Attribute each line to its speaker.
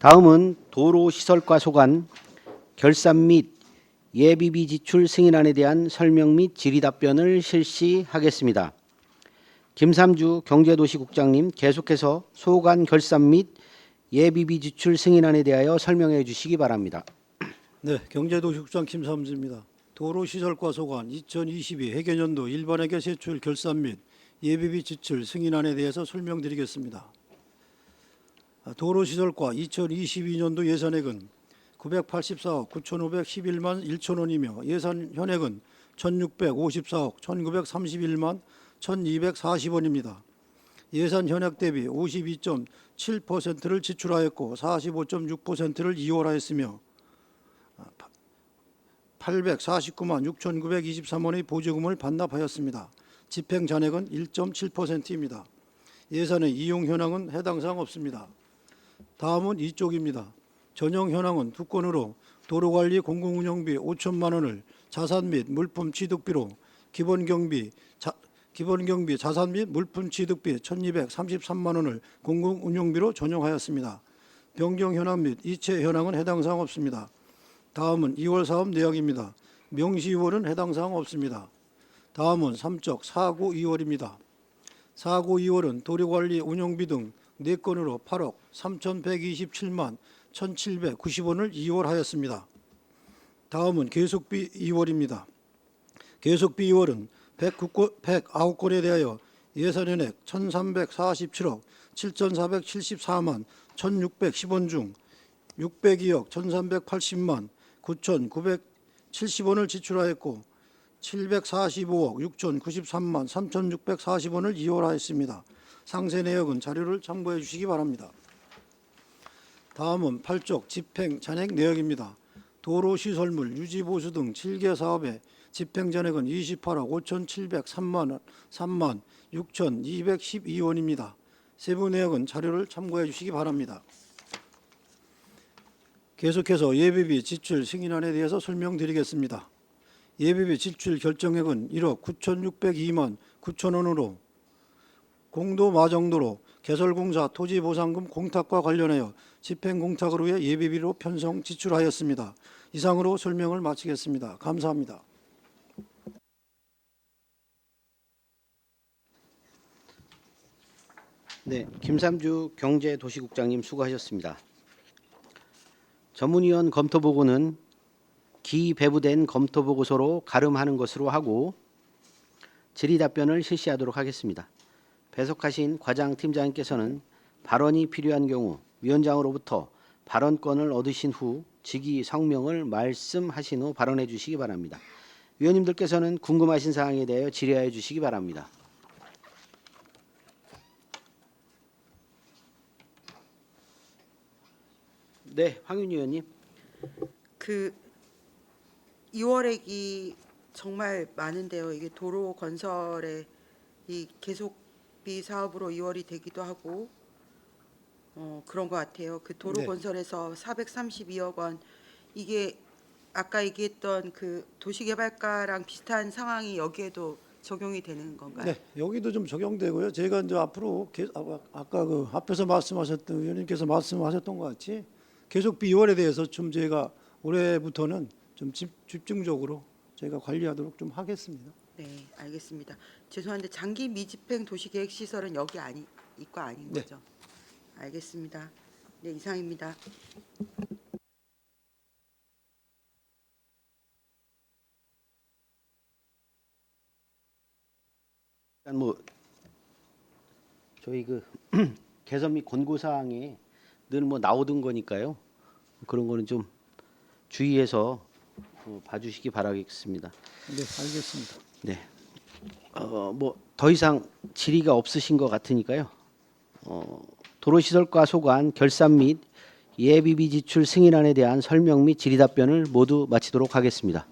Speaker 1: 다음은 도로 시설과 소관 결산 및 예비비 지출 승인안에 대한 설명 및 질의 답변을 실시하겠습니다. 김삼주 경제도시국장님 계속해서 소관 결산 및 예비비 지출 승인안에 대하여 설명해 주시기 바랍니다.
Speaker 2: 네, 경제도시국장 김삼주입니다. 도로시설과 소관 2022 회계년도 일반회계 세출 결산 및 예비비 지출 승인안에 대해서 설명드리겠습니다. 아, 도로시설과 2022년도 예산액은 984억 9,511만 1천 원이며 예산 현액은 1,654억 1,931만 1,240원입니다. 예산 현액 대비 52.7%를 지출하였고 45.6%를 이월하였으며 849만 6,923원의 보조금을 반납하였습니다. 집행 잔액은 1.7%입니다. 예산의 이용 현황은 해당 사항 없습니다. 다음은 이쪽입니다. 전용 현황은 두 건으로 도로관리 공공운영비 5천만 원을 자산 및 물품 취득비로 기본 경비 자, 기본 경비 자산 및 물품 취득비 1,233만 원을 공공운용비로 전용하였습니다. 변경 현황 및 이체 현황은 해당 사항 없습니다. 다음은 2월 사업 내역입니다. 명시 2월은 해당 사항 없습니다. 다음은 3적 4구 2월입니다. 4구 2월은 도로관리 운영비 등 4건으로 8억 3,127만 1,790원을 이월하였습니다. 다음은 계속비 2월입니다. 계속비 2월은 109건, 109건에 대하여 예산연액 1,347억 7,474만 1,610원 중 602억 1,380만 9,970원을 지출하였고 745억 6,093만 3,640원을 이월하였습니다. 상세 내역은 자료를 참고해 주시기 바랍니다. 다음은 8쪽 집행 잔액 내역입니다. 도로 시설물 유지 보수 등 7개 사업의 집행 잔액은 28억 5,703만 원, 3만 6,212원입니다. 세부 내역은 자료를 참고해 주시기 바랍니다. 계속해서 예비비 지출 승인안에 대해서 설명드리겠습니다. 예비비 지출 결정액은 1억 9,602만 9천 원으로 공도 마정도로 개설공사 토지보상금 공탁과 관련하여 집행공탁을 위해 예비비로 편성 지출하였습니다. 이상으로 설명을 마치겠습니다. 감사합니다.
Speaker 1: 네, 김삼주 경제도시국장님 수고하셨습니다. 전문위원 검토 보고는 기 배부된 검토 보고서로 가름하는 것으로 하고 질의 답변을 실시하도록 하겠습니다. 배석하신 과장 팀장님께서는 발언이 필요한 경우 위원장으로부터 발언권을 얻으신 후 직위 성명을 말씀하신 후 발언해 주시기 바랍니다. 위원님들께서는 궁금하신 사항에 대하여 질의하여 주시기 바랍니다. 네, 황윤 의원님.
Speaker 3: 그 2월액이 정말 많은데요. 이게 도로 건설의 이 계속 비 사업으로 2월이 되기도 하고 어, 그런 것 같아요. 그 도로
Speaker 2: 네.
Speaker 3: 건설에서 432억 원 이게 아까 얘기했던 그 도시개발과랑 비슷한 상황이 여기에도 적용이 되는 건가요?
Speaker 2: 네, 여기도 좀 적용되고요. 제가 이제 앞으로 게- 아, 아까 그 앞에서 말씀하셨던 의원님께서 말씀하셨던 것 같이 계속 비월에 대해서 좀 제가 올해부터는 좀 집, 집중적으로 저희가 관리하도록 좀 하겠습니다.
Speaker 3: 네, 알겠습니다. 죄송한데 장기 미집행 도시계획 시설은 여기 아니 이과 아닌
Speaker 2: 네.
Speaker 3: 거죠? 알겠습니다. 네, 이상입니다.
Speaker 1: 일단 뭐 저희 그 개선 및 권고 사항에 늘뭐 나오던 거니까요. 그런 거는 좀 주의해서 어, 봐주시기 바라겠습니다.
Speaker 2: 네, 알겠습니다.
Speaker 1: 네. 어, 뭐더 이상 질의가 없으신 것 같으니까요. 어, 도로시설과 소관 결산 및 예비비 지출 승인안에 대한 설명 및 질의 답변을 모두 마치도록 하겠습니다.